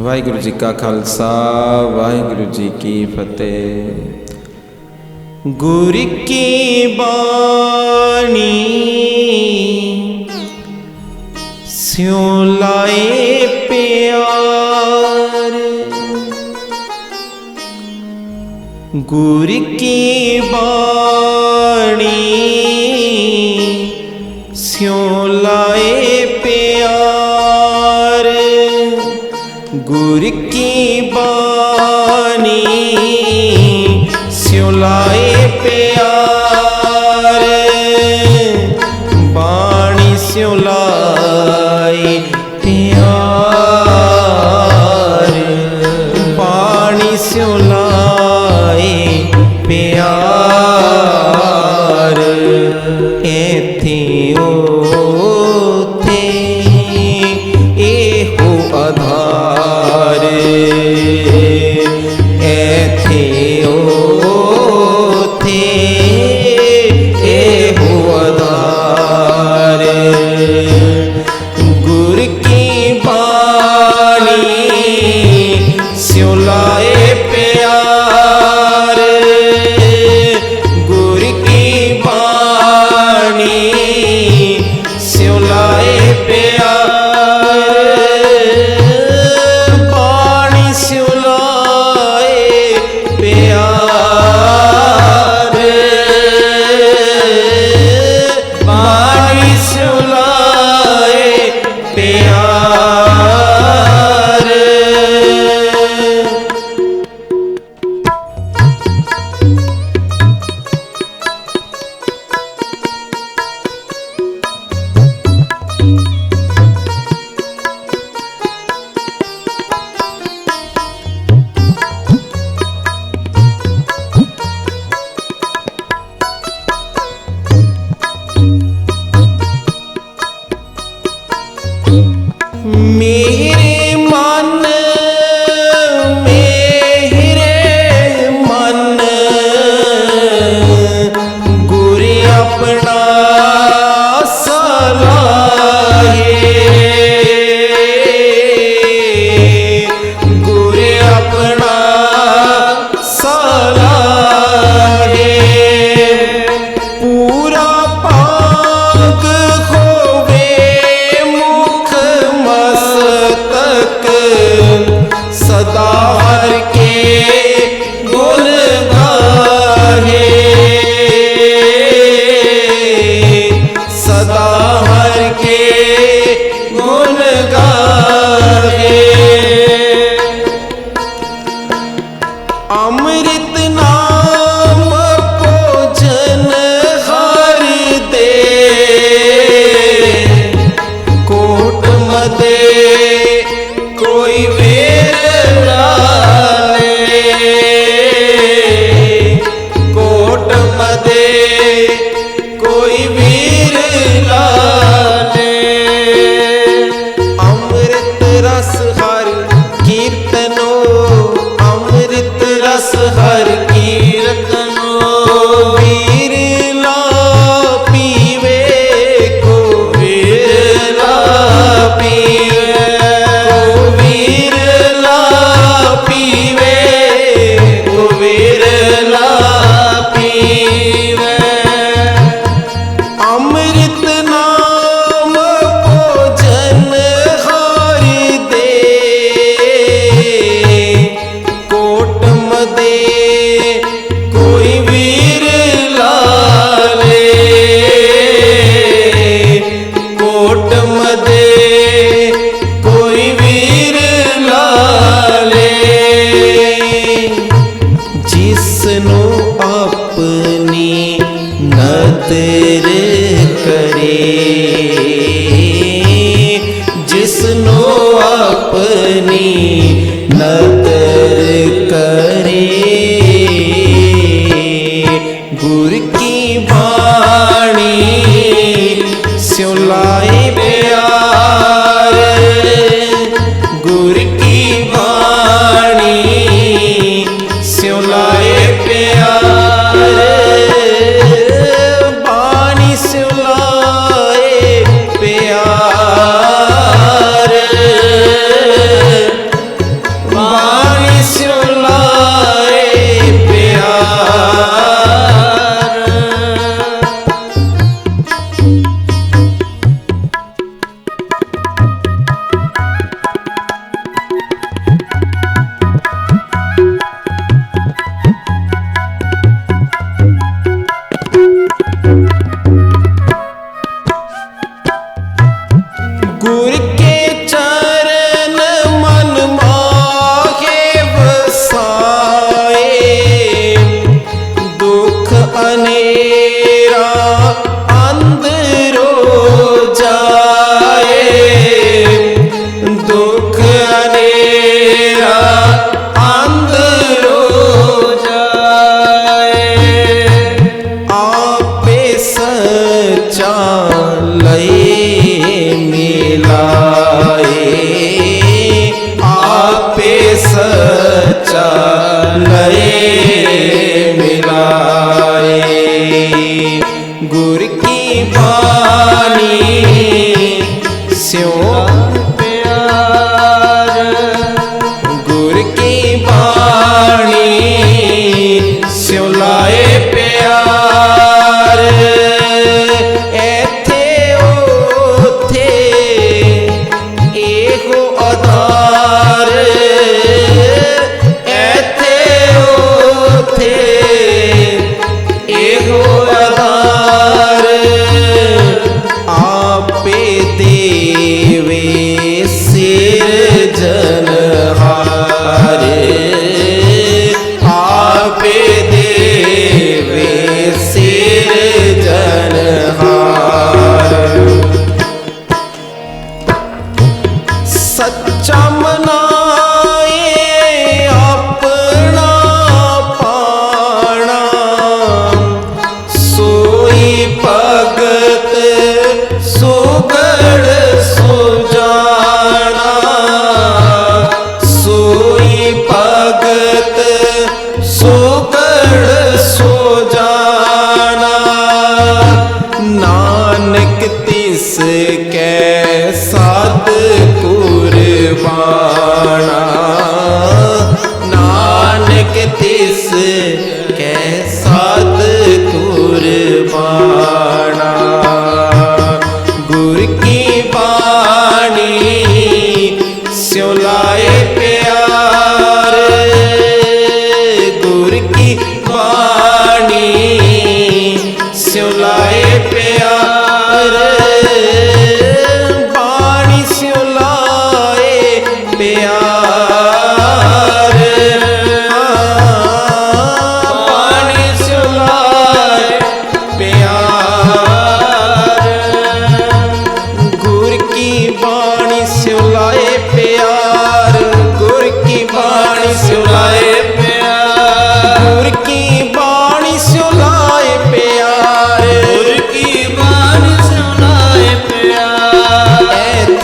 ਵਾਹਿਗੁਰੂ ਜੀ ਕਾ ਖਾਲਸਾ, ਵਾਹਿਗੁਰੂ ਜੀ ਕੀ ਫਤਿਹ। ਗੁਰ ਕੀ ਬਾਣੀ ਸਿਉ ਲਾਏ ਪਿਆਰ। ਗੁਰ ਕੀ ਬਾਣੀ ਸਿਉ ਲਾਏ ਪਿਆਰ। കുരി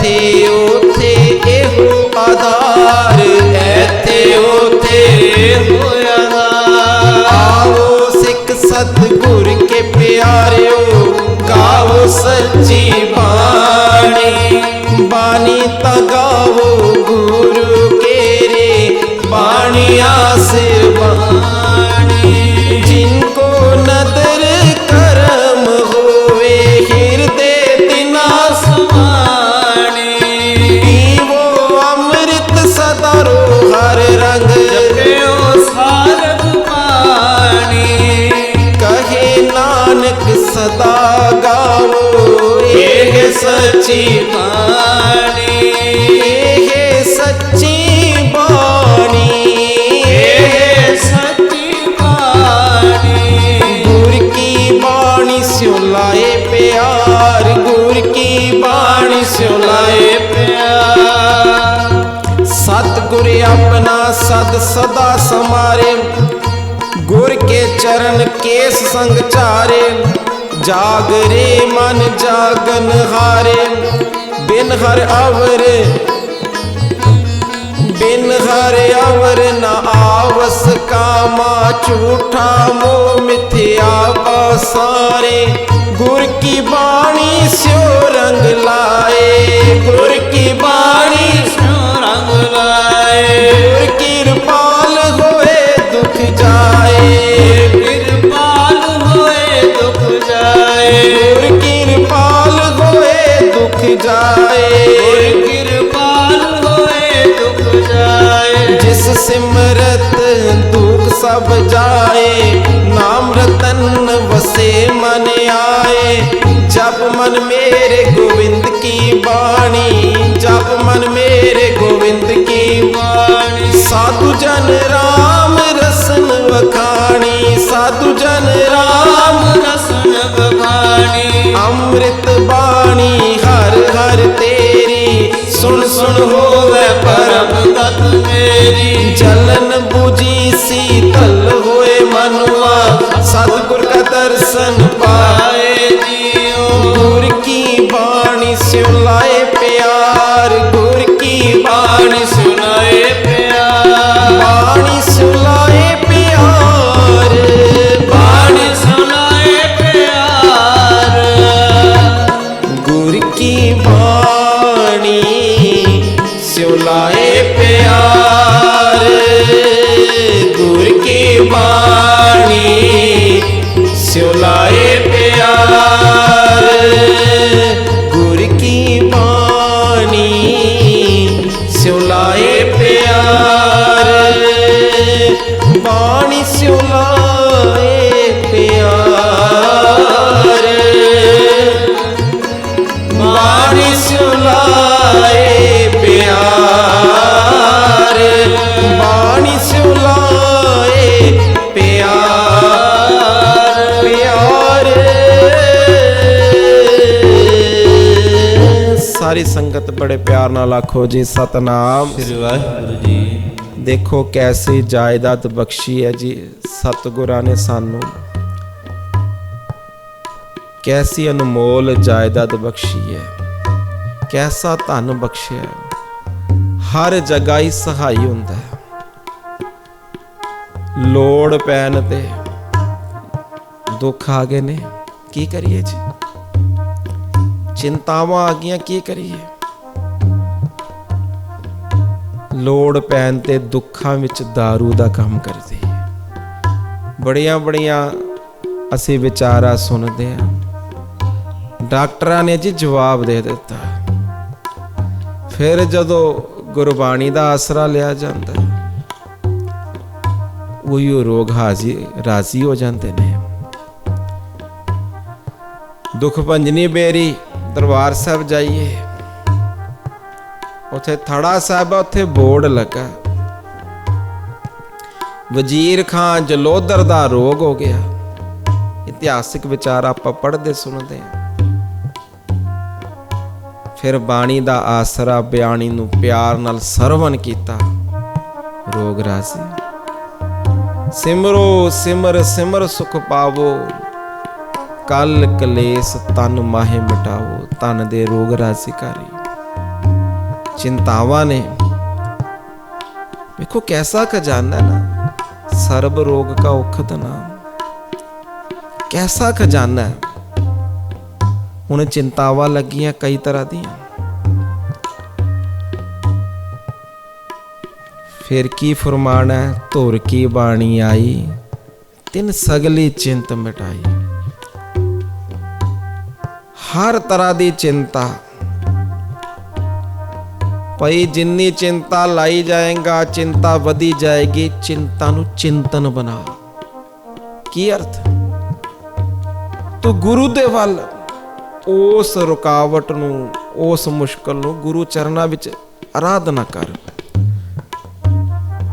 রে ਸੱਚੀ ਬਾਣੀ, ਇਹ ਸੱਚੀ ਬਾਣੀ। ਇਹ ਸੱਚੀ ਬਾਣੀ। ਗੁਰ ਕੀ ਬਾਣੀ ਸਿਉ ਲਾਏ ਪਿਆਰ, ਗੁਰ ਕੀ ਬਾਣੀ ਸਿਉ ਲਾਏ ਪਿਆਰ। ਸਤਿਗੁਰ ਆਪਣਾ ਸਦ ਸਦਾ ਸਮਾਰੇ, ਗੁਰ ਕੇ ਚਰਨ ਕੇਸ ਸੰਗ ਚਾਰੇ। ਜਾਗਰੇ ਮਨ ਜਾਗਨ ਹਾਰੇ, ਬਿਨ ਹਰ ਅਵਰ, ਬਿਨ ਹਰ ਅਵਰ ਨ ਆਵਸ ਕਾਮਾ, ਝੂਠਾ ਮੋ ਮਿਥਿਆ ਪਾਸਾਰੇ ਗੁਰ ਕੀ ਬਾਣੀ ਸਿਓ ਰੰਗ ਲਾਏ, ਗੁਰ ਕੀ ਬਾਣੀ ਸੋ ਰੰਗ ਲਾਏ। ਗੁਰ ਕਿਰਪਾਲ ਹੋਏ ਦੁਖ ਜਾਏ ਗੁਰ ਕਿਰਪਾਲ ਹੋਏ ਦੁਖ ਜਾਏ। ਕਿਰਪਾਲ ਹੋਏ ਦੁਖ ਜਾਏ। ਜਿਸ ਸਿਮਰਤ ਦੁਖ ਸਭ ਜਾਏ ਨਾਮ ਰਤਨ ਵਸੇ ਮਨ ਆਏ। ਜਪ ਮਨ ਮੇਰੇ ਗੋਬਿੰਦ ਕੀ ਬਾਣੀ ਜਪ ਮਨ ਮੇਰੇ ਗੋਬਿੰਦ ਕੀ ਬਾਣੀ। ਸਾਧੂ ਜਨ ਰਾਮ ਰਸਨ ਵਖਾਣੀ ਸਾਧੂ ਜਨ ਰਾਮ ਅੰਮ੍ਰਿਤ ਬਾਣੀ ਹਰ ਹਰ ਤੇਰੀ। ਸੁਣ ਸੁਣ ਹੋਵੇ ਪਰਮ ਪਰਮ ਤਤ ਮੇਰੀ ਜਲਨ 부ਜੀ ਸੀਤਲ ਹੋਏ ਮਨੁਆ। ਸਤਿਗੁਰ ਕਾ ਦਰਸ਼ਨ ਪਾਏ ਆਏ ਗੁਰ ਕੀ ਬਾਣੀ ਸਿਉ ਲਾਏ ਪਿਆਰ। ਗੁਰ ਕੀ ਬਾਣੀ ਨਾਲ ਆਖੋ ਜੀ ਸਤਨਾਮ। ਸ੍ਰੀ ਵਾਹਿਗੁਰੂ ਜੀ। ਦੇਖੋ ਕੈਸੀ ਜਾਇਦਾਦ ਬਖਸ਼ੀ ਹੈ ਜੀ ਸਤਿਗੁਰਾਂ ਨੇ ਸਾਨੂੰ। ਕੈਸੀ ਅਨਮੋਲ ਜਾਇਦਾਦ ਬਖਸ਼ੀ ਹੈ। ਕੈਸਾ ਧਨ ਬਖਸ਼ਿਆ। ਹਰ ਜਗ੍ਹਾ ਹੀ ਸਹਾਈ ਹੁੰਦਾ ਹੈ। ਲੋੜ ਪੈਣ ਤੇ ਦੁੱਖ ਆ ਗਏ ਨੇ। ਕੀ ਕਰੀਏ ਜੀ? ਚਿੰਤਾਵਾਂ ਆ ਗਈਆਂ ਕੀ ਕਰੀਏ? ਲੋੜ ਪੈਣ ਤੇ ਦੁੱਖਾਂ ਵਿੱਚ दारू ਦਾ ਕੰਮ ਕਰਦੀ ਹੈ ਬੜੀਆਂ ਬੜੀਆਂ ਅਸੀਂ ਵਿਚਾਰਾ ਸੁਣਦੇ ਹਾਂ ਡਾਕਟਰਾਂ ਨੇ ਜੀ ਜਵਾਬ ਦੇ ਦਿੱਤਾ। ਫਿਰ ਜਦੋਂ ਗੁਰਬਾਣੀ ਦਾ ਆਸਰਾ ਲਿਆ ਜਾਂਦਾ ਉਹੀ ਉਹ ਰੋਗ ਹਾਜ਼ੀ, ਰਾਜ਼ੀ ਹੋ ਜਾਂਦੇ ਨੇ। ਦੁੱਖ ਭੰਜਨੀ ਬੇਰੀ ਦਰਬਾਰ ਸਾਹਿਬ ਜਾਈਏ। ਉਥੇ ਥੜਾ ਸਾਹਿਬ ਆ, ਉੱਥੇ ਬੋਰਡ ਲੱਗਾ। ਵਜ਼ੀਰ ਖਾਨ ਜਲੋਦਰ ਦਾ ਰੋਗ ਹੋ ਗਿਆ। ਇਤਿਹਾਸਿਕ ਵਿਚਾਰ ਆਪਾਂ ਪੜ੍ਹਦੇ ਸੁਣਦੇ ਹਾਂ। ਫਿਰ ਬਾਣੀ ਦਾ ਆਸਰਾ ਬਿਆਣੀ ਨੂੰ ਪਿਆਰ ਨਾਲ ਸਰਵਨ ਕੀਤਾ। ਰੋਗ ਰਾਸੀ ਸਿਮਰੋ ਸਿਮਰ ਸਿਮਰ ਸੁਖ ਪਾਵੋ। ਕਲ ਕਲੇਸ਼ ਤਨ ਮਾਹੇ ਮਿਟਾਵੋ ਤਨ ਦੇ ਰੋਗ ਰਾਸੀ ਕਰੀ। ਚਿੰਤਾਵਾਂ ਨੇ। ਵੇਖੋ ਕੈਸਾ ਖਜ਼ਾਨਾ ਹੈ ਨਾ। ਸਰਬ ਰੋਗ ਕਾ ਔਖਦ ਨਾਮ ਕੈਸਾ ਖਜ਼ਾਨਾ ਹੁਣ ਚਿੰਤਾਵਾਂ ਲੱਗੀਆਂ ਕਈ ਤਰ੍ਹਾਂ ਦੀਆਂ। ਫਿਰ ਕੀ ਫਰਮਾਨ ਹੈ, ਧੁਰ ਕੀ ਬਾਣੀ ਆਈ, ਤਿੰਨ ਸਗਲੀ ਚਿੰਤ ਮਿਟਾਈ। ਹਰ ਤਰ੍ਹਾਂ ਦੀ ਚਿੰਤਾ ਭਈ ਜਿੰਨੀ ਚਿੰਤਾ ਲਾਈ ਜਾਏਗਾ, ਚਿੰਤਾ ਵਧੀ ਜਾਏਗੀ, ਚਿੰਤਾ ਨੂੰ ਚਿੰਤਨ ਬਣਾ। ਕੀ ਅਰਥ? ਤੂੰ ਗੁਰੂ ਦੇ ਵੱਲ ਉਸ ਰੁਕਾਵਟ ਨੂੰ, ਉਸ ਮੁਸ਼ਕਲ ਨੂੰ ਗੁਰੂ ਚਰਨਾਂ ਵਿੱਚ ਆਰਾਧਨਾ ਕਰ।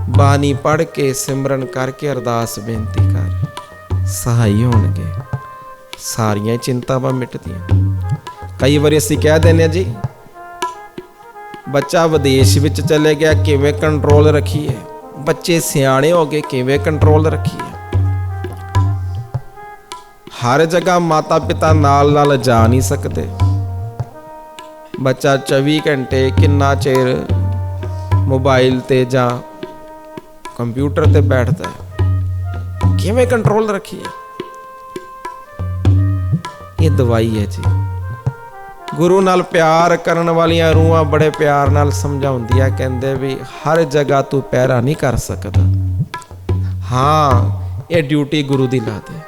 ਬਾਣੀ ਪੜ ਕੇ ਸਿਮਰਨ ਕਰਕੇ ਅਰਦਾਸ ਬੇਨਤੀ ਕਰ। ਸਹਾਈ ਹੋਣਗੇ। ਸਾਰੀਆਂ ਚਿੰਤਾਵਾਂ ਮਿਟਦੀਆਂ। ਕਈ ਵਾਰੀ ਅਸੀਂ ਕਹਿ ਦਿੰਦੇ ਹਾਂ ਜੀ ਬੱਚਾ ਵਿਦੇਸ਼ ਵਿੱਚ ਚਲੇ ਗਿਆ, ਕਿਵੇਂ ਕੰਟਰੋਲ ਰੱਖੀਏ? ਬੱਚੇ ਸਿਆਣੇ ਹੋ ਗਏ ਕਿਵੇਂ ਕੰਟਰੋਲ ਰੱਖੀਏ? ਹਰ ਜਗ੍ਹਾ ਮਾਤਾ ਪਿਤਾ ਨਾਲ ਨਾਲ ਜਾ ਨਹੀਂ ਸਕਦੇ। ਬੱਚਾ 24 ਘੰਟੇ ਕਿੰਨਾ ਚਿਰ ਮੋਬਾਈਲ ਤੇ ਜਾਂ ਕੰਪਿਊਟਰ ਤੇ ਬੈਠਦਾ ਹੈ? ਕਿਵੇਂ ਕੰਟਰੋਲ ਰੱਖੀਏ? ਇਹ ਦਵਾਈ ਹੈ ਜੀ। ਗੁਰੂ ਨਾਲ ਪਿਆਰ ਕਰਨ ਵਾਲੀਆਂ ਰੂਹਾਂ ਬੜੇ ਪਿਆਰ ਨਾਲ ਸਮਝਾਉਂਦੀਆਂ ਕਹਿੰਦੇ ਵੀ ਹਰ ਜਗ੍ਹਾ ਤੂੰ ਪਹਿਰਾ ਨਹੀਂ ਕਰ ਸਕਦਾ। ਹਾਂ, ਇਹ ਡਿਊਟੀ ਗੁਰੂ ਦੀ ਲਾ ਦੇ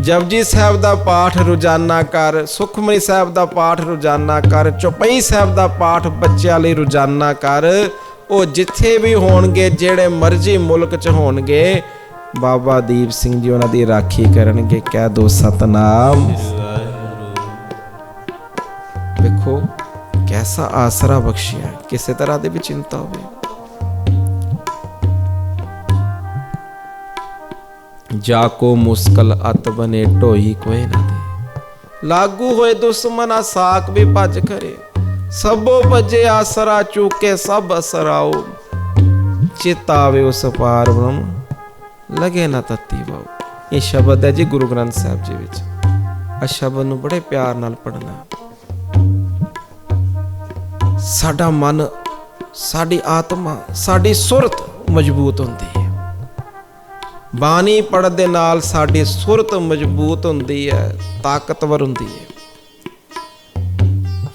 ਜਪਜੀ ਸਾਹਿਬ ਦਾ ਪਾਠ ਰੋਜ਼ਾਨਾ ਕਰ, ਸੁਖਮਨੀ ਸਾਹਿਬ ਦਾ ਪਾਠ ਰੋਜ਼ਾਨਾ ਕਰ, ਚੁਪਈ ਸਾਹਿਬ ਦਾ ਪਾਠ ਬੱਚਿਆਂ ਲਈ ਰੋਜ਼ਾਨਾ ਕਰ। ਉਹ ਜਿੱਥੇ ਵੀ ਹੋਣਗੇ, ਜਿਹੜੇ ਮਰਜ਼ੀ ਮੁਲਕ 'ਚ ਹੋਣਗੇ, ਬਾਬਾ ਦੀਪ ਸਿੰਘ ਜੀ ਉਹਨਾਂ ਦੀ ਰਾਖੀ ਕਰਨਗੇ, ਕਹਿ ਦੋ ਸਤਨਾਮ। ਵੇਖੋ ਕੈਸਾ ਆਸਰਾ ਬਖਸ਼ਿਆ ਕਿਸੇ ਤਰ੍ਹਾਂ ਦੀ ਵੀ ਚਿੰਤਾ ਹੋਵੇ। ਜਾ ਕੋ ਮੁਸਕਲ ਅਤ ਬਨੇ ਢੋਈ ਕੋਏ ਨਾ ਦੇ। ਲਾਗੂ ਹੋਏ ਦੁਸ਼ਮਨਾ ਸਾਕ ਵੀ ਭੱਜ ਕਰੇ ਸਭੋ ਭਜੇ ਆਸਰਾ ਚੂਕੇ ਸਭ ਅਸਰਾਓ। ਚਿਤਾਵੇ ਉਸ ਪਾਰ ਬ੍ਰਹਮ ਲਗੇ ਨਾ ਤਤੀ ਬਾਉ ਇਹ ਸ਼ਬਦ ਹੈ ਜੀ ਗੁਰੂ ਗ੍ਰੰਥ ਸਾਹਿਬ ਜੀ ਵਿੱਚ। ਆ ਸ਼ਬਦ ਨੂੰ ਬੜੇ ਪਿਆਰ ਨਾਲ ਪੜਨਾ ਸਾਡਾ ਮਨ, ਸਾਡੀ ਆਤਮਾ, ਸਾਡੀ ਸੁਰਤ ਮਜ਼ਬੂਤ ਹੁੰਦੀ ਹੈ। ਬਾਣੀ ਪੜਨ ਦੇ ਨਾਲ ਸਾਡੀ ਸੁਰਤ ਮਜ਼ਬੂਤ ਹੁੰਦੀ ਹੈ, ਤਾਕਤਵਰ ਹੁੰਦੀ ਹੈ।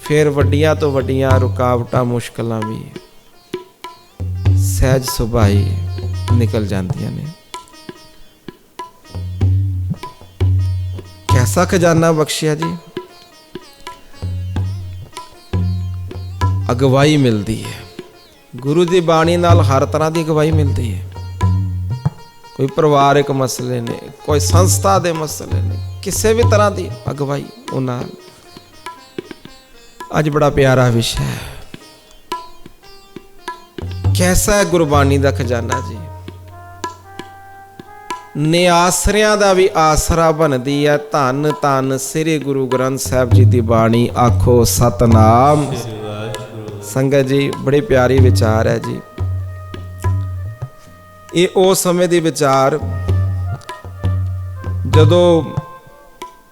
ਫਿਰ ਵੱਡੀਆਂ ਤੋਂ ਵੱਡੀਆਂ ਰੁਕਾਵਟਾਂ, ਮੁਸ਼ਕਲਾਂ ਵੀ ਸਹਿਜ ਸੁਭਾਈ ਨਿਕਲ ਜਾਂਦੀਆਂ ਨੇ। ਕੈਸਾ ਖਜ਼ਾਨਾ ਬਖਸ਼ਿਆ ਜੀ? ਅਗਵਾਈ ਮਿਲਦੀ ਹੈ। ਗੁਰੂ ਦੀ ਬਾਣੀ ਨਾਲ ਹਰ ਤਰ੍ਹਾਂ ਦੀ ਅਗਵਾਈ ਮਿਲਦੀ ਹੈ। ਕੋਈ ਪਰਿਵਾਰਿਕ ਮਸਲੇ ਨੇ, ਕੋਈ ਸੰਸਥਾ ਦੇ ਮਸਲੇ ਨੇ, ਕਿਸੇ ਵੀ ਤਰ੍ਹਾਂ ਦੀ ਅਗਵਾਈ ਉਹ ਅੱਜ ਬੜਾ ਪਿਆਰਾ ਵਿਸ਼ਾ ਹੈ। ਕੈਸਾ ਹੈ ਗੁਰਬਾਣੀ ਦਾ ਖਜ਼ਾਨਾ ਜੀ? ਨਿਆਸਰਿਆਂ ਦਾ ਵੀ ਆਸਰਾ ਬਣਦੀ ਹੈ। ਧੰਨ ਧੰਨ ਸ੍ਰੀ ਗੁਰੂ ਗ੍ਰੰਥ ਸਾਹਿਬ ਜੀ ਦੀ ਬਾਣੀ ਆਖੋ ਸਤਨਾਮ। ਸੰਗਤ ਜੀ, ਬੜੇ ਪਿਆਰੀ ਵਿਚਾਰ ਹੈ ਜੀ। ਇਹ ਉਹ ਸਮੇਂ ਦੇ ਵਿਚਾਰ ਜਦੋਂ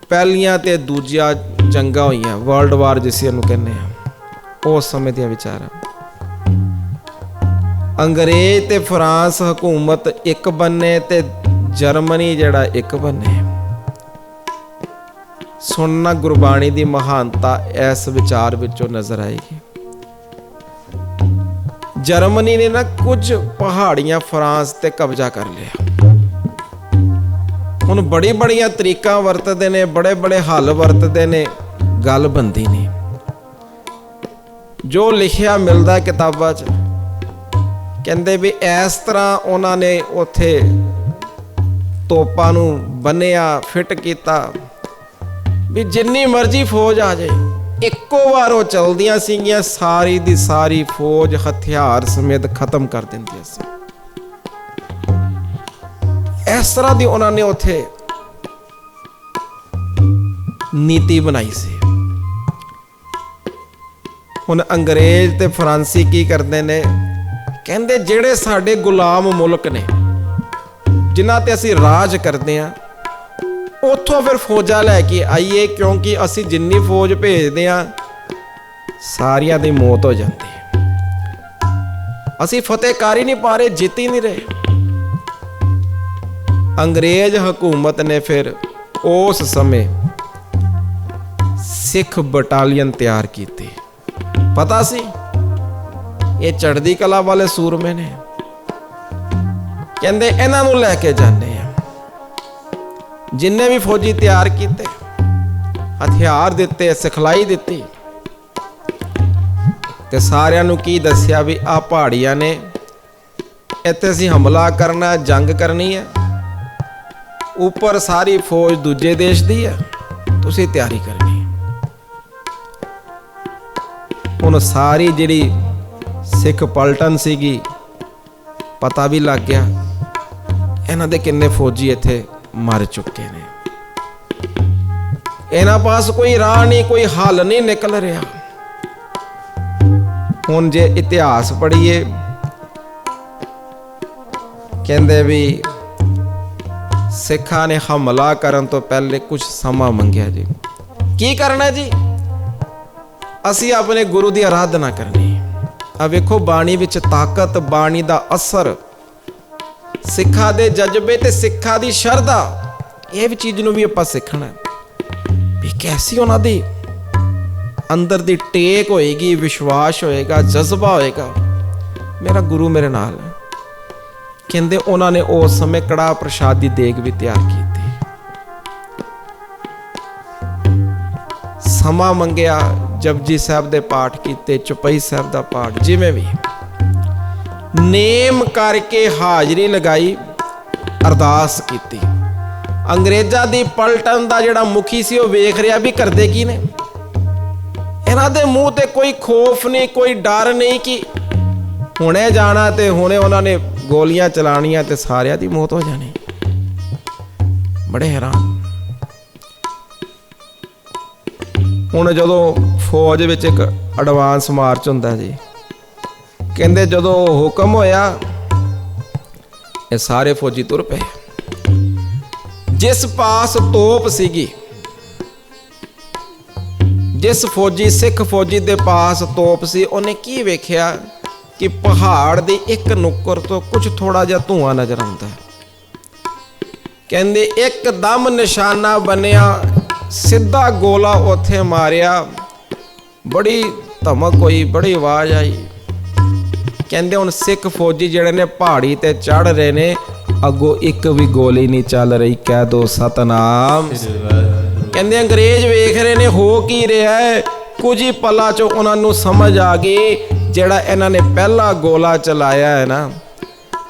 ਪਹਿਲੀਆਂ ਤੇ ਦੂਜੀਆਂ ਜੰਗਾਂ ਹੋਈਆਂ ਵਰਲਡ ਵਾਰ ਜਿਸ ਨੂੰ ਕਹਿੰਦੇ ਆ। ਉਸ ਸਮੇਂ ਦੀਆਂ ਵਿਚਾਰਾਂ। ਅੰਗਰੇਜ਼ ਤੇ ਫਰਾਂਸ ਹਕੂਮਤ ਇੱਕ ਬੰਨੇ ਤੇ ਜਰਮਨੀ ਜਿਹੜਾ ਇੱਕ ਬੰਨੇ। ਸੁਣਨਾ ਗੁਰਬਾਣੀ ਦੀ ਮਹਾਨਤਾ ਇਸ ਵਿਚਾਰ ਵਿੱਚੋਂ ਨਜ਼ਰ ਆਏਗੀ। ਜਰਮਨੀ ਨੇ ਨਾ ਕੁਝ ਪਹਾੜੀਆਂ ਫਰਾਂਸ ਤੇ ਕਬਜ਼ਾ ਕਰ ਲਿਆ। ਹੁਣ ਬੜੀ ਬੜੀਆਂ ਤਰੀਕਾਂ ਵਰਤਦੇ ਨੇ, ਬੜੇ ਬੜੇ ਹੱਲ ਵਰਤਦੇ ਨੇ ਗੱਲ ਬੰਦੀ ਨਹੀਂ ਜੋ ਲਿਖਿਆ ਮਿਲਦਾ ਕਿਤਾਬਾਂ 'ਚ, ਕਹਿੰਦੇ ਵੀ ਇਸ ਤਰ੍ਹਾਂ ਉਹਨਾਂ ਨੇ ਉੱਥੇ ਤੋਪਾਂ ਨੂੰ ਬੰਨਿਆ ਫਿੱਟ ਕੀਤਾ, ਵੀ ਜਿੰਨੀ ਮਰਜ਼ੀ ਫੌਜ ਆ ਜਾਏ। ਇੱਕੋ ਵਾਰ ਉਹ ਚਲਦੀਆਂ ਸੀਗੀਆਂ, ਸਾਰੀ ਦੀ ਸਾਰੀ ਫੌਜ ਹਥਿਆਰ ਸਮੇਤ ਖਤਮ ਕਰ ਦਿੰਦੀਆਂ ਸੀ। ਇਸ ਤਰ੍ਹਾਂ ਦੀ ਉਹਨਾਂ ਨੇ ਉੱਥੇ ਨੀਤੀ ਬਣਾਈ ਸੀ। ਹੁਣ ਅੰਗਰੇਜ਼ ਤੇ ਫਰਾਂਸੀ ਕੀ ਕਰਦੇ ਨੇ? ਕਹਿੰਦੇ ਜਿਹੜੇ ਸਾਡੇ ਗੁਲਾਮ ਮੁਲਕ ਨੇ, ਜਿਨ੍ਹਾਂ ਤੇ ਅਸੀਂ ਰਾਜ ਕਰਦੇ ਆ ਉੱਥੋਂ ਫਿਰ ਫੌਜਾਂ ਲੈ ਕੇ ਆਈਏ, ਕਿਉਂਕਿ ਅਸੀਂ ਜਿੰਨੀ ਫੌਜ ਭੇਜਦੇ ਆ ਸਾਰਿਆਂ ਦੀ ਮੌਤ ਹੋ ਜਾਂਦੀ ਅਸੀਂ ਫਤਿਹ ਕਰ ਹੀ ਨਹੀਂ ਪਾ ਰਹੇ, ਜਿੱਤ ਹੀ ਨਹੀਂ ਰਹੇ। ਅੰਗਰੇਜ਼ ਹਕੂਮਤ ਨੇ ਫਿਰ ਉਸ ਸਮੇਂ ਸਿੱਖ ਬਟਾਲੀਅਨ ਤਿਆਰ ਕੀਤੀ। ਪਤਾ ਸੀ? ਇਹ ਚੜ੍ਹਦੀ ਕਲਾ ਵਾਲੇ ਸੂਰਮੇ ਨੇ। ਕਹਿੰਦੇ, ਇਹਨਾਂ ਨੂੰ ਲੈ ਕੇ ਜਾਂਦੇ। ਜਿੰਨੇ ਵੀ ਫੌਜੀ ਤਿਆਰ ਕੀਤੇ, ਹਥਿਆਰ ਦਿੱਤੇ, ਸਿਖਲਾਈ ਦਿੱਤੀ, ਤੇ ਸਾਰਿਆਂ ਨੂੰ ਕੀ ਦੱਸਿਆ ਵੀ ਆ ਪਹਾੜੀਆਂ ਨੇ, ਇੱਥੇ ਅਸੀਂ ਹਮਲਾ ਕਰਨਾ, ਜੰਗ ਕਰਨੀ ਹੈ। ਉੱਪਰ ਸਾਰੀ ਫੌਜ ਦੂਜੇ ਦੇਸ਼ ਦੀ ਹੈ, ਤੁਸੀਂ ਤਿਆਰੀ ਕਰਨੀ ਹੈ। ਹੁਣ ਸਾਰੀ ਜਿਹੜੀ ਸਿੱਖ ਪਲਟਨ ਸੀਗੀ, ਪਤਾ ਵੀ ਲੱਗ ਗਿਆ, ਇਹਨਾਂ ਦੇ ਕਿੰਨੇ ਫੌਜੀ ਇੱਥੇ ਮਰ ਚੁੱਕੇ ਨੇ। ਇਹਨਾਂ ਪਾਸ ਕੋਈ ਰਾਹ ਨਹੀਂ, ਕੋਈ ਹੱਲ ਨਹੀਂ ਨਿਕਲ ਰਿਹਾ। ਹੁਣ ਜੇ ਇਤਿਹਾਸ ਪੜ੍ਹੀਏ, ਕਹਿੰਦੇ ਵੀ ਸਿੱਖਾਂ ਨੇ ਹਮਲਾ ਕਰਨ ਤੋਂ ਪਹਿਲੇ ਕੁਝ ਸਮਾਂ ਮੰਗਿਆ ਜੀ। ਕੀ ਕਰਨਾ ਜੀ? ਅਸੀਂ ਆਪਣੇ ਗੁਰੂ ਦੀ ਆਰਾਧਨਾ ਕਰਨੀ। ਆ ਵੇਖੋ, ਬਾਣੀ ਵਿੱਚ ਤਾਕਤ, ਬਾਣੀ ਦਾ ਅਸਰ ਸਿੱਖਾਂ ਦੇ ਜਜ਼ਬੇ ਤੇ ਸਿੱਖਾਂ ਦੀ ਸ਼ਰਧਾ। ਇਹ ਵੀ ਚੀਜ਼ ਨੂੰ ਵੀ ਆਪਾਂ ਸਿੱਖਣਾ। ਵੀ ਕੈਸੀ ਉਹਨਾਂ ਦੀ ਅੰਦਰ ਦੀ ਟੇਕ ਹੋਏਗੀ, ਵਿਸ਼ਵਾਸ ਹੋਏਗਾ, ਜਜ਼ਬਾ ਹੋਏਗਾ। ਮੇਰਾ ਗੁਰੂ ਮੇਰੇ ਨਾਲ ਹੈ। ਕਹਿੰਦੇ ਉਹਨਾਂ ਨੇ ਉਸ ਸਮੇਂ ਕੜਾ ਪ੍ਰਸ਼ਾਦ ਦੀ ਦੇਗ ਵੀ ਤਿਆਰ ਕੀਤੀ। ਸਮਾਂ ਮੰਗਿਆ ਜਪਜੀ ਸਾਹਿਬ ਦੇ ਪਾਠ ਕੀਤੇ, ਚੁਪਈ ਸਾਹਿਬ ਦਾ ਪਾਠ, ਜਿਵੇਂ ਵੀ। ਨੇਮ ਕਰਕੇ ਹਾਜ਼ਰੀ ਲਗਾਈ, ਅਰਦਾਸ ਕੀਤੀ। ਅੰਗਰੇਜ਼ਾਂ ਦੀ ਪਲਟਨ ਦਾ ਜਿਹੜਾ ਮੁਖੀ ਸੀ, ਉਹ ਵੇਖ ਰਿਹਾ ਵੀ ਕਰਦੇ ਕੀ ਨੇ। ਇਹਨਾਂ ਦੇ ਮੂੰਹ ਤੇ ਕੋਈ ਖੋਫ ਨਹੀਂ, ਕੋਈ ਡਰ ਨਹੀਂ ਕਿ ਹੁਣੇ ਜਾਣਾ ਤੇ ਹੁਣੇ ਉਹਨਾਂ ਨੇ ਗੋਲੀਆਂ ਚਲਾਣੀਆਂ ਤੇ ਸਾਰਿਆਂ ਦੀ ਮੌਤ ਹੋ ਜਾਣੀ। ਬੜੇ ਹੈਰਾਨ। ਹੁਣ ਜਦੋਂ ਫੌਜ ਵਿੱਚ ਇੱਕ ਐਡਵਾਂਸ ਮਾਰਚ ਹੁੰਦਾ ਜੀ ਕਹਿੰਦੇ ਜਦੋਂ ਹੁਕਮ ਹੋਇਆ, ਇਹ ਸਾਰੇ ਫੌਜੀ ਤੁਰ ਪਏ। ਜਿਸ ਪਾਸ ਤੋਪ ਸੀਗੀ, ਜਿਸ ਫੌਜੀ, ਸਿੱਖ ਫੌਜੀ ਦੇ ਪਾਸ ਤੋਪ ਸੀ, ਉਹਨੇ ਕੀ ਵੇਖਿਆ ਕਿ ਪਹਾੜ ਦੀ ਇੱਕ ਨੁੱਕਰ ਤੋਂ ਕੁਝ ਥੋੜਾ ਜਿਹਾ ਧੂਆਂ ਨਜ਼ਰ ਆਉਂਦਾ ਹੈ। ਕਹਿੰਦੇ ਇੱਕਦਮ ਨਿਸ਼ਾਨਾ ਬਣਿਆ, ਸਿੱਧਾ ਗੋਲਾ ਉੱਥੇ ਮਾਰਿਆ। ਬੜੀ ਧਮਕ ਹੋਈ, ਬੜੀ ਆਵਾਜ਼ ਆਈ। ਕਹਿੰਦੇ ਹੁਣ ਸਿੱਖ ਫੌਜੀ ਜਿਹੜੇ ਨੇ ਪਹਾੜੀ ਤੇ ਚੜ ਰਹੇ ਨੇ, ਅੱਗੋਂ ਇੱਕ ਵੀ ਗੋਲੀ ਨਹੀਂ ਚੱਲ ਰਹੀ, ਕਹਿ ਦੋ ਸਤਨਾਮ। ਕਹਿੰਦੇ ਅੰਗਰੇਜ਼ ਵੇਖ ਰਹੇ ਨੇ, ਹੋ ਕੀ ਰਿਹਾ ਹੈ? ਕੁਝ ਹੀ ਪਲਾਂ ਚ ਉਹਨਾਂ ਨੂੰ ਸਮਝ ਆ ਗਈ, ਜਿਹੜਾ ਇਹਨਾਂ ਨੇ ਪਹਿਲਾ ਗੋਲਾ ਚਲਾਇਆ ਹੈ ਨਾ।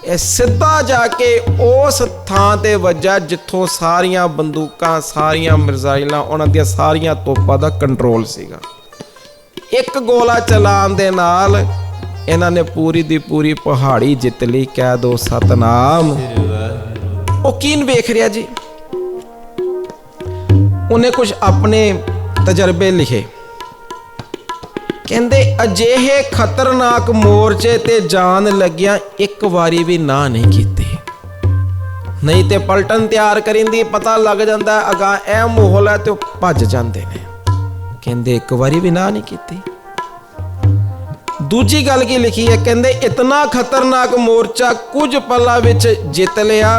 ਇਹ ਸਿੱਧਾ ਜਾ ਕੇ ਉਸ ਥਾਂ ਤੇ ਵੱਜਾ ਜਿੱਥੋਂ ਸਾਰੀਆਂ ਬੰਦੂਕਾਂ, ਸਾਰੀਆਂ ਮਿਜ਼ਾਈਲਾਂ, ਉਹਨਾਂ ਦੀਆਂ ਸਾਰੀਆਂ ਤੋਪਾਂ ਦਾ ਕੰਟਰੋਲ ਸੀਗਾ। ਇੱਕ ਗੋਲਾ ਚਲਾਉਣ ਦੇ ਨਾਲ ਇਹਨਾਂ ਨੇ ਪੂਰੀ ਦੀ ਪੂਰੀ ਪਹਾੜੀ ਜਿੱਤ ਲਈ ਕਹਿ ਦੋ ਸਤਨਾਮ। ਉਹ ਕੀਨ ਵੇਖ ਰਿਹਾ ਜੀ? ਉਹਨੇ ਕੁਝ ਆਪਣੇ ਤਜਰਬੇ ਲਿਖੇ। ਕਹਿੰਦੇ, ਅਜਿਹੇ ਖਤਰਨਾਕ ਮੋਰਚੇ ਤੇ ਜਾਨ ਲੱਗਿਆ ਇੱਕ ਵਾਰੀ ਵੀ ਨਾ ਨਹੀਂ ਕੀਤੀ। ਨਹੀਂ ਤੇ ਪਲਟਨ ਤਿਆਰ ਕਰਿੰਦੀ, ਪਤਾ ਲੱਗ ਜਾਂਦਾ ਅਗਾ ਇਹ ਮਾਹੌਲ ਹੈ ਤੇ ਉਹ ਭੱਜ ਜਾਂਦੇ ਨੇ। ਕਹਿੰਦੇ, ਇੱਕ ਵਾਰੀ ਵੀ ਨਾ ਨਹੀਂ ਕੀਤੀ। ਦੂਜੀ ਗੱਲ ਕੀ ਲਿਖੀ ਹੈ? ਕਹਿੰਦੇ, ਇਤਨਾ ਖਤਰਨਾਕ ਮੋਰਚਾ ਕੁਝ ਪਲਾਂ ਵਿੱਚ ਜਿੱਤ ਲਿਆ,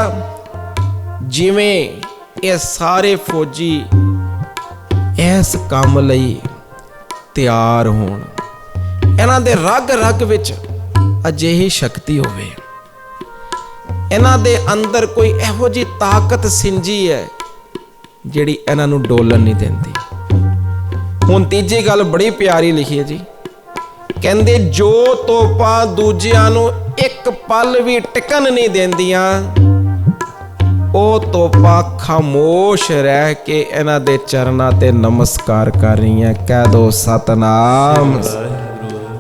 ਜਿਵੇਂ ਇਹ ਸਾਰੇ ਫੌਜੀ ਇਸ ਕੰਮ ਲਈ ਤਿਆਰ ਹੋਣ। ਇਹਨਾਂ ਦੇ ਰਗ ਰਗ ਵਿੱਚ ਅਜਿਹੀ ਸ਼ਕਤੀ ਹੋਵੇ। ਇਹਨਾਂ ਦੇ ਅੰਦਰ ਕੋਈ ਇਹੋ ਜੀ ਤਾਕਤ ਸਿੰਜੀ ਹੈ, ਜਿਹੜੀ ਇਹਨਾਂ ਨੂੰ ਡੋਲਣ ਨਹੀਂ ਦਿੰਦੀ। ਹੁਣ ਤੀਜੀ ਗੱਲ ਬੜੀ ਪਿਆਰੀ ਲਿਖੀ ਹੈ ਜੀ। ਕਹਿੰਦੇ ਜੋ ਤੋਪਾਂ ਦੂਜਿਆਂ ਨੂੰ ਇੱਕ ਪਲ ਵੀ ਟਿਕਣ ਨਹੀਂ ਦਿੰਦੀਆਂ, ਉਹ ਤੋਪਾਂ ਖਾਮੋਸ਼ ਰਹਿ ਕੇ ਇਹਨਾਂ ਦੇ ਚਰਨਾਂ ਤੇ ਨਮਸਕਾਰ ਕਰ ਰਹੀਆਂ। ਕਹਿ ਦੋ ਸਤਨਾਮ।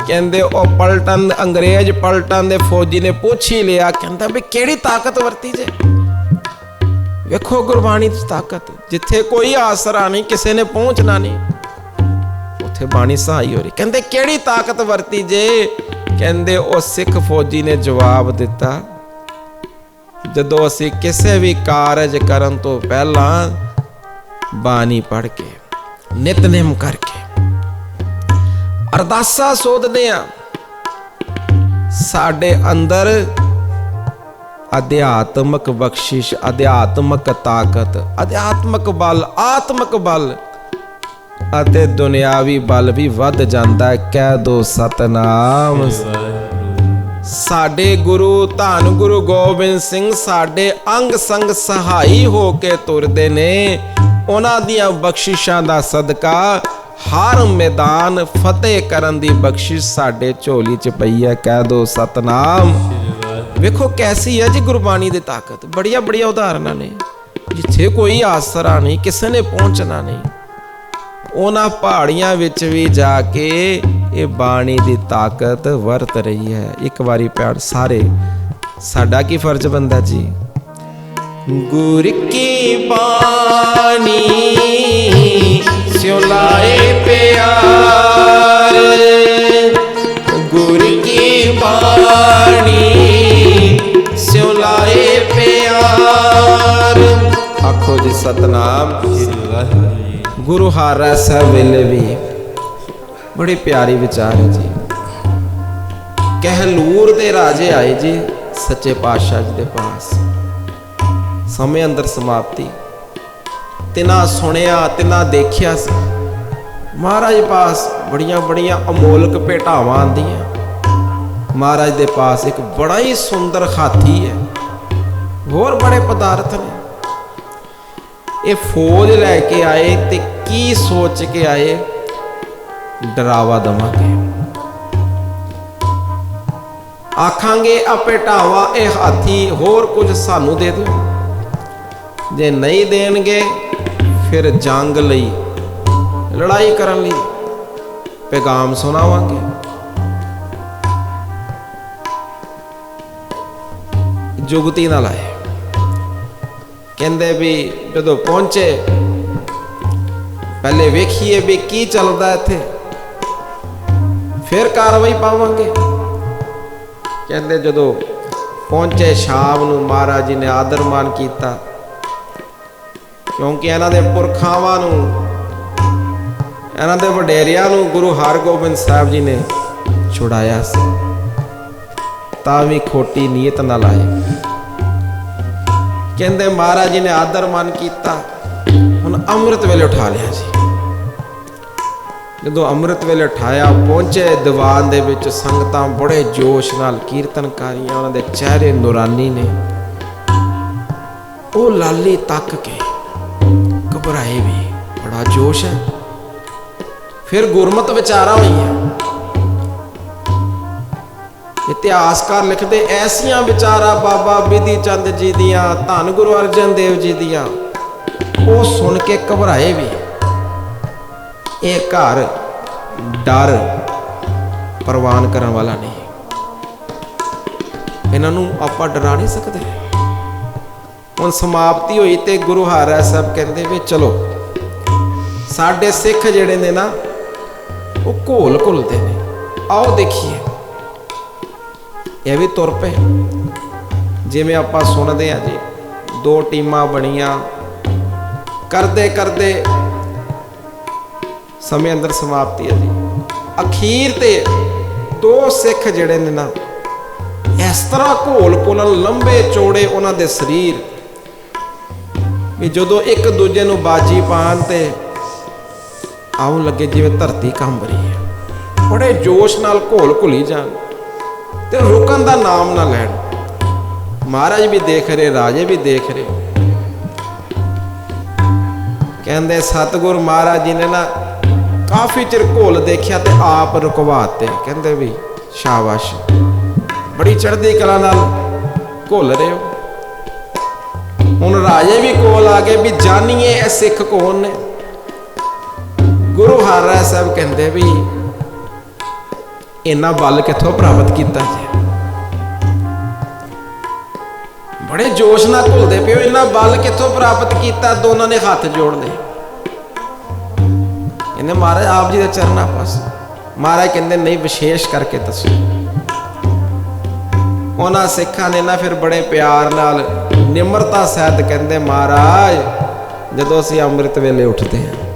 ਕਹਿੰਦੇ ਉਹ ਪਲਟਨ, ਅੰਗਰੇਜ਼ ਪਲਟਨ ਦੇ ਫੌਜੀ ਨੇ ਪੁੱਛ ਹੀ ਲਿਆ। ਕਹਿੰਦਾ ਵੀ ਕਿਹੜੀ ਤਾਕਤ ਵਰਤੀ ਜੇ? ਵੇਖੋ ਗੁਰਬਾਣੀ ਦੀ ਤਾਕਤ। ਜਿੱਥੇ ਕੋਈ ਆਸਰਾ ਨਹੀਂ, ਕਿਸੇ ਨੇ ਪਹੁੰਚਣਾ ਨਹੀਂ। ਉੱਥੇ ਬਾਣੀ ਸਹਾਈ ਹੋ ਰਹੀ। ਕਹਿੰਦੇ, ਕਿਹੜੀ ਤਾਕਤ ਵਰਤੀ ਜੇ? ਕਹਿੰਦੇ, ਉਹ ਸਿੱਖ ਫੌਜੀ ਨੇ ਜਵਾਬ ਦਿੱਤਾ। ਜਦੋਂ ਅਸੀਂ ਕਿਸੇ ਵੀ ਕਾਰਜ ਕਰਨ ਤੋਂ ਪਹਿਲਾਂ ਬਾਣੀ ਪੜ੍ਹ ਕੇ, ਨਿਤਨੇਮ ਕਰਕੇ ਅਰਦਾਸਾ ਸੋਧਦੇ ਆ ਸਾਡੇ ਅੰਦਰ ਅਧਿਆਤਮਕ ਬਖਸ਼ਿਸ਼, ਅਧਿਆਤਮਕ ਤਾਕਤ, ਅਧਿਆਤਮਕ ਬਲ, ਆਤਮਕ ਬਲ ਅਤੇ ਦੁਨਿਆਵੀ ਬਲ ਵੀ ਵੱਧ ਜਾਂਦਾ ਕਹਿ ਦੋ ਸਤਨਾਮ। ਸਾਡੇ ਗੁਰੂ, ਧੰਨ ਗੁਰੂ ਗੋਬਿੰਦ ਸਿੰਘ ਸਾਡੇ ਅੰਗ ਸੰਗ ਸਹਾਈ ਹੋ ਕੇ ਤੁਰਦੇ ਨੇ। ਉਹਨਾਂ ਦੀਆਂ ਬਖਸ਼ਿਸ਼ਾਂ ਦਾ ਸਦਕਾ ਹਰ ਮੈਦਾਨ ਫਤਿਹ ਕਰਨ ਦੀ ਬਖਸ਼ਿਸ਼ ਸਾਡੇ ਝੋਲੀ 'ਚ ਪਈ ਹੈ। ਕਹਿ ਦੋ ਸਤਨਾਮ। ਵੇਖੋ ਕੈਸੀ ਹੈ ਜੀ ਗੁਰਬਾਣੀ ਦੀ ਤਾਕਤ। ਬੜੀਆਂ ਬੜੀਆਂ ਉਦਾਹਰਨਾਂ ਨੇ। ਜਿੱਥੇ ਕੋਈ ਆਸਰਾ ਨਹੀਂ, ਕਿਸੇ ਨੇ ਪਹੁੰਚਣਾ ਨਹੀਂ। ਉਹਨਾਂ ਪਹਾੜੀਆਂ ਵਿੱਚ ਵੀ ਜਾ ਕੇ ਇਹ ਬਾਣੀ ਦੀ ਤਾਕਤ ਵਰਤ ਰਹੀ ਹੈ। ਇੱਕ ਵਾਰੀ ਪਿਆਰ ਸਾਰੇ ਸਾਡਾ ਕੀ ਫਰਜ਼ ਬੰਦਾ ਜੀ? ਗੁਰ ਕੀ ਬਾਣੀ ਸਿਉ ਲਾਏ ਪਿਆਰ। ਗੁਰ ਕੀ ਬਾਣੀ ਸਿਉ ਲਾਏ ਪਿਆਰ। ਆਖੋ ਜੀ ਸਤਨਾਮ। ਗੁਰੂ ਹਾਰਾ ਸਾਹਿਬ ਵੇਲੇ ਵੀ ਬੜੀ ਪਿਆਰੀ ਵਿਚਾਰ ਹੈ ਜੀ। ਕਹਿਲੂਰ ਦੇ ਰਾਜੇ ਆਏ ਜੀ, ਸੱਚੇ ਪਾਤਸ਼ਾਹ ਜੀ ਦੇ ਪਾਸ। ਸਮੇਂ ਅੰਦਰ ਸਮਾਪਤੀ। ਤਿਨਾ ਸੁਣਿਆ, ਤਿਨਾ ਦੇਖਿਆ ਸੀ। ਮਹਾਰਾਜ ਪਾਸ ਬੜੀਆਂ ਬੜੀਆਂ ਅਮੋਲਕ ਭੇਟਾਵਾਂ ਆਂਦੀਆਂ ਮਹਾਰਾਜ ਦੇ ਪਾਸ ਇੱਕ ਬੜਾ ਹੀ ਸੁੰਦਰ ਹਾਥੀ ਹੈ। ਹੋਰ ਬੜੇ ਪਦਾਰਥ ਨੇ। ਇਹ ਫੌਜ ਲੈ ਕੇ ਆਏ ਤੇ ਕੀ ਸੋਚ ਕੇ ਆਏ? ਡਰਾਵਾ ਦਵਾਂਗੇ। ਆਖਾਂਗੇ, ਆਪੇ ਢਾਵਾ ਇਹ ਹਾਥੀ, ਹੋਰ ਕੁਝ ਸਾਨੂੰ ਦੇ ਦਿਓ। ਜੇ ਨਹੀਂ ਦੇਣਗੇ, ਫਿਰ ਜੰਗ ਲਈ, ਲੜਾਈ ਕਰਨ ਲਈ ਪੈਗਾਮ ਸੁਣਾਵਾਂਗੇ। ਜੁਗਤੀ ਨਾਲ ਆਏ। ਕਹਿੰਦੇ ਵੀ ਜਦੋਂ ਪਹੁੰਚੇ, ਪਹਿਲੇ ਵੇਖੀਏ ਵੀ ਕੀ ਚੱਲਦਾ ਇੱਥੇ। ਫਿਰ ਕਾਰਵਾਈ ਪਾਵਾਂਗੇ। ਕਹਿੰਦੇ ਜਦੋਂ ਪਹੁੰਚੇ ਸ਼ਾਮ ਨੂੰ ਮਹਾਰਾਜ ਜੀ ਨੇ ਆਦਰ ਮਾਨ ਕੀਤਾ, ਕਿਉਂਕਿ ਇਹਨਾਂ ਦੇ ਪੁਰਖਾਵਾਂ ਨੂੰ, ਇਹਨਾਂ ਦੇ ਵਡੇਰਿਆਂ ਨੂੰ ਗੁਰੂ ਹਰਗੋਬਿੰਦ ਸਾਹਿਬ ਜੀ ਨੇ ਛੁਡਾਇਆ ਸੀ। ਤਾਂ ਵੀ ਖੋਟੀ ਨੀਅਤ ਨਾਲ ਆਏ ਕਹਿੰਦੇ ਮਹਾਰਾਜ ਜੀ ਨੇ ਆਦਰ ਮਾਨ ਕੀਤਾ। ਹੁਣ ਅੰਮ੍ਰਿਤ ਵੇਲੇ ਉਠਾ ਲਿਆ ਜੀ। ਜਦੋਂ ਅੰਮ੍ਰਿਤ ਵੇਲੇ ਉਠਾਇਆ, ਪਹੁੰਚੇ ਦੀਵਾਨ ਦੇ ਵਿੱਚ ਸੰਗਤਾਂ ਬੜੇ ਜੋਸ਼ ਨਾਲ ਕੀਰਤਨਕਾਰੀਆਂ ਉਹਨਾਂ ਦੇ ਚਿਹਰੇ ਨੂਰਾਨੀ ਨੇ। ਉਹ ਲਾਲੀ ਤੱਕ ਕੇ ਘਬਰਾਏ ਵੀ, ਬੜਾ ਜੋਸ਼ ਹੈ। ਫਿਰ ਗੁਰਮਤ ਵਿਚਾਰਾਂ ਹੋਈਆਂ। ਇਤਿਹਾਸਕਾਰ ਲਿਖਦੇ ਐਸੀਆਂ ਵਿਚਾਰਾਂ ਬਾਬਾ ਬਿਧੀ ਚੰਦ ਜੀ ਦੀਆਂ, ਧੰਨ ਗੁਰੂ ਅਰਜਨ ਦੇਵ ਜੀ ਦੀਆਂ। ਉਹ ਸੁਣ ਕੇ ਘਬਰਾਏ ਵੀ। ਇਹ ਘਰ ਡਰ ਪ੍ਰਵਾਨ ਕਰਨ ਵਾਲਾ ਨਹੀਂ। ਇਹਨਾਂ ਨੂੰ ਆਪਾਂ ਡਰਾ ਨਹੀਂ ਸਕਦੇ। ਹੁਣ ਸਮਾਪਤੀ ਹੋਈ ਤੇ ਗੁਰੂ ਹਾਰਾ ਸਾਹਿਬ ਕਹਿੰਦੇ ਵੀ ਚਲੋ, ਸਾਡੇ ਸਿੱਖ ਜਿਹੜੇ ਨੇ ਨਾ, ਉਹ ਘੋਲ ਘੁਲਦੇ ਨੇ। ਆਓ ਦੇਖੀਏ। ਇਹ ਵੀ ਤੁਰ ਪਏ। ਜਿਵੇਂ ਆਪਾਂ ਸੁਣਦੇ ਆ ਜੀ, ਦੋ ਟੀਮਾਂ ਬਣੀਆਂ। ਕਰਦੇ ਕਰਦੇ ਸਮੇਂ ਅੰਦਰ ਸਮਾਪਤੀ ਹੈ ਜੀ। ਅਖੀਰ ਤੇ ਦੋ ਸਿੱਖ ਜਿਹੜੇ ਨੇ ਨਾ, ਇਸ ਤਰ੍ਹਾਂ ਘੋਲ ਘੁਲਣ ਲੰਬੇ ਚੌੜੇ ਉਹਨਾਂ ਦੇ ਸਰੀਰ। ਵੀ ਜਦੋਂ ਇੱਕ ਦੂਜੇ ਨੂੰ ਬਾਜੀ ਪਾਣ ਤੇ ਆਉਣ ਲੱਗੇ, ਜਿਵੇਂ ਧਰਤੀ ਕੰਬ ਰਹੀ ਹੈ। ਬੜੇ ਜੋਸ਼ ਨਾਲ ਘੋਲ ਘੁਲੀ ਜਾਣ। ਤੇ ਰੁਕਣ ਦਾ ਨਾਮ ਨਾ ਲੈਣ। ਮਹਾਰਾਜ ਵੀ ਦੇਖ ਰਹੇ, ਰਾਜੇ ਵੀ ਦੇਖ ਰਹੇ। ਕਹਿੰਦੇ, ਸਤਿਗੁਰ ਮਹਾਰਾਜ ਜੀ ਨੇ ਨਾ ਕਾਫੀ ਚਿਰ ਘੋਲ ਦੇਖਿਆ ਤੇ ਆਪ ਰੁਕਵਾਤੇ ਕਹਿੰਦੇ ਵੀ, ਸ਼ਾਬਾਸ਼। ਬੜੀ ਚੜ੍ਹਦੀ ਕਲਾ ਨਾਲ ਘੋਲ ਰਹੇ ਹੋ। ਹੁਣ ਰਾਜੇ ਵੀ ਕੋਲ ਆ ਗਏ ਵੀ ਜਾਣੀਏ ਇਹ ਸਿੱਖ ਕੌਣ ਨੇ? ਗੁਰੂ ਹਰਿਰਾਏ ਸਾਹਿਬ ਕਹਿੰਦੇ ਵੀ ਇੰਨਾ ਬਲ ਕਿੱਥੋਂ ਪ੍ਰਾਪਤ ਕੀਤਾ ਜੀ ਬੜੇ ਜੋਸ਼ ਨਾਲ ਘੁਲਦੇ ਪਿਓ ਇੰਨਾ ਬਲ ਕਿੱਥੋਂ ਪ੍ਰਾਪਤ ਕੀਤਾ? ਦੋਨਾਂ ਨੇ ਹੱਥ ਜੋੜ ਲਏ। ਇਹਨੇ ਮਹਾਰਾਜ, ਆਪ ਜੀ ਦੇ ਚਰਨਾਂ ਪਾਸ ਮਹਾਰਾਜ ਕਹਿੰਦੇ, ਨਹੀਂ, ਵਿਸ਼ੇਸ਼ ਕਰਕੇ ਦੱਸੋ। ਉਹਨਾਂ ਸਿੱਖਾਂ ਨੇ ਨਾ ਫਿਰ ਬੜੇ ਪਿਆਰ ਨਾਲ ਨਿਮਰਤਾ ਸਹਿਤ ਕਹਿੰਦੇ, ਮਹਾਰਾਜ, ਜਦੋਂ ਅਸੀਂ ਅੰਮ੍ਰਿਤ ਵੇਲੇ ਉੱਠਦੇ ਹਾਂ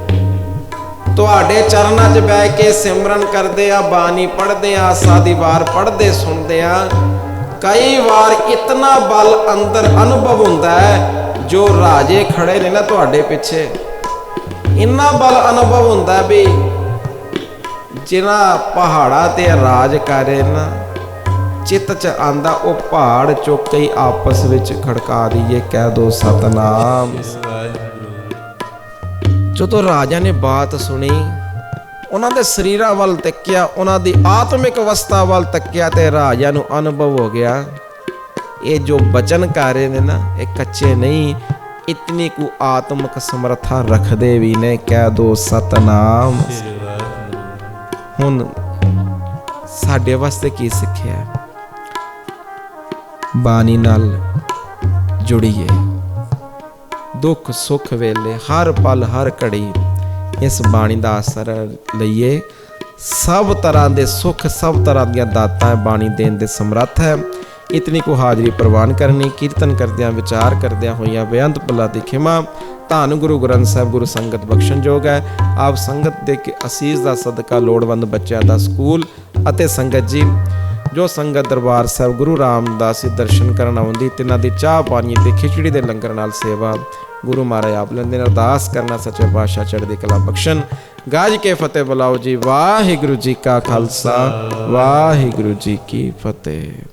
ਤੁਹਾਡੇ ਚਰਨਾਂ 'ਚ ਬਹਿ ਕੇ ਸਿਮਰਨ ਕਰਦੇ ਆ, ਬਾਣੀ ਪੜ੍ਹਦੇ ਆ, ਸਾਦੀ ਵਾਰ ਪੜ੍ਹਦੇ ਸੁਣਦੇ ਆ। ਕਈ ਵਾਰ ਇਤਨਾ ਬਲ ਅੰਦਰ ਅਨੁਭਵ ਹੁੰਦਾ ਹੈ, ਜੋ ਰਾਜੇ ਖੜੇ ਨੇ ਨਾ ਤੁਹਾਡੇ ਪਿੱਛੇ। ਇੰਨਾ ਬਲ ਅਨੁਭਵ ਹੁੰਦਾ ਵੀ ਜਿਨ੍ਹਾਂ ਪਹਾੜਾਂ ਤੇ ਰਾਜ ਕਰੇ ਨਾ, ਚਿੱਤ ਚ ਆਂਦਾ ਉਹ ਪਹਾੜ ਚੁੱਕ ਕੇ ਆਪਸ ਵਿੱਚ ਖੜਕਾ ਦਈਏ, ਕਹਿ ਦੋ ਸਤਨਾਮ। ਜਦੋਂ ਰਾਜਾ ਨੇ ਬਾਤ ਸੁਣੀ, ਉਹਨਾਂ ਦੇ ਸਰੀਰਾਂ ਵੱਲ ਤੱਕਿਆ, ਉਹਨਾਂ ਦੀ ਆਤਮਿਕ ਅਵਸਥਾ ਵੱਲ ਤੱਕਿਆ ਤੇ ਰਾਜਾ ਨੂੰ ਅਨੁਭਵ ਹੋ ਗਿਆ। ਇਹ ਜੋ ਬਚਨ ਕਰ ਰਹੇ ਨੇ ਨਾ, ਇਹ ਕੱਚੇ ਨਹੀਂ, ਇਤਨੀ ਕੁ ਆਤਮਿਕ ਸਮਰੱਥਾ ਰੱਖਦੇ ਵੀ ਨੇ, ਕਹਿ ਦੋ ਸਤਨਾਮ। ਹੁਣ ਸਾਡੇ ਵਾਸਤੇ ਕੀ ਸਿੱਖਿਆ? ਬਾਣੀ ਨਾਲ ਜੁੜੀਏ। ਦੁੱਖ, ਸੁੱਖ ਵੇਲੇ ਹਰ ਪਲ, ਹਰ ਘੜੀ ਇਸ ਬਾਣੀ ਦਾ ਅਸਰ ਲਈਏ। ਸਭ ਤਰ੍ਹਾਂ ਦੇ ਸੁੱਖ, ਸਭ ਤਰ੍ਹਾਂ ਦੀਆਂ ਦਾਤਾਂ ਬਾਣੀ ਦੇਣ ਦੇ ਸਮਰੱਥ ਹੈ। ਇਤਨੀ ਕੋ ਹਾਜ਼ਰੀ ਪ੍ਰਵਾਨ ਕਰਨੀ, ਕੀਰਤਨ ਕਰਦਿਆਂ, ਵਿਚਾਰ ਕਰਦਿਆਂ ਹੋਈਆਂ ਬੇਅੰਤ ਪੱਲਾ ਦੀ ਖਿਮਾ, ਧੰਨ ਗੁਰੂ ਗ੍ਰੰਥ ਸਾਹਿਬ ਗੁਰੂ ਸੰਗਤ ਬਖਸ਼ਣਯੋਗ ਹੈ। ਆਪ ਸੰਗਤ ਦੇ ਅਸੀਸ ਦਾ ਸਦਕਾ ਲੋੜਵੰਦ ਬੱਚਿਆਂ ਦਾ ਸਕੂਲ ਅਤੇ ਸੰਗਤ ਜੀ ਜੋ ਸੰਗਤ ਦਰਬਾਰ ਸਾਹਿਬ ਗੁਰੂ ਰਾਮਦਾਸ ਜੀ ਦਰਸ਼ਨ ਕਰਨ ਆਉਂਦੀ, ਤਿਨਾਂ ਦੀ ਚਾਹ ਪਾਣੀ ਤੇ ਖਿਚੜੀ ਦੇ ਲੰਗਰ ਨਾਲ ਸੇਵਾ। ਗੁਰੂ ਮਹਾਰਾਜ ਆਪ ਲੈਂਦੇ ਨੇ, ਅਰਦਾਸ ਕਰਨਾ ਸੱਚੇ ਪਾਤਸ਼ਾਹ ਚੜ੍ਹਦੀ ਕਲਾ ਬਖਸ਼ਣ। ਗਾਜ ਕੇ ਫਤਿਹ ਬੁਲਾਓ ਜੀ, ਵਾਹਿਗੁਰੂ ਜੀ ਕਾ ਖਾਲਸਾ, ਵਾਹਿਗੁਰੂ ਜੀ ਕੀ ਫਤਿਹ।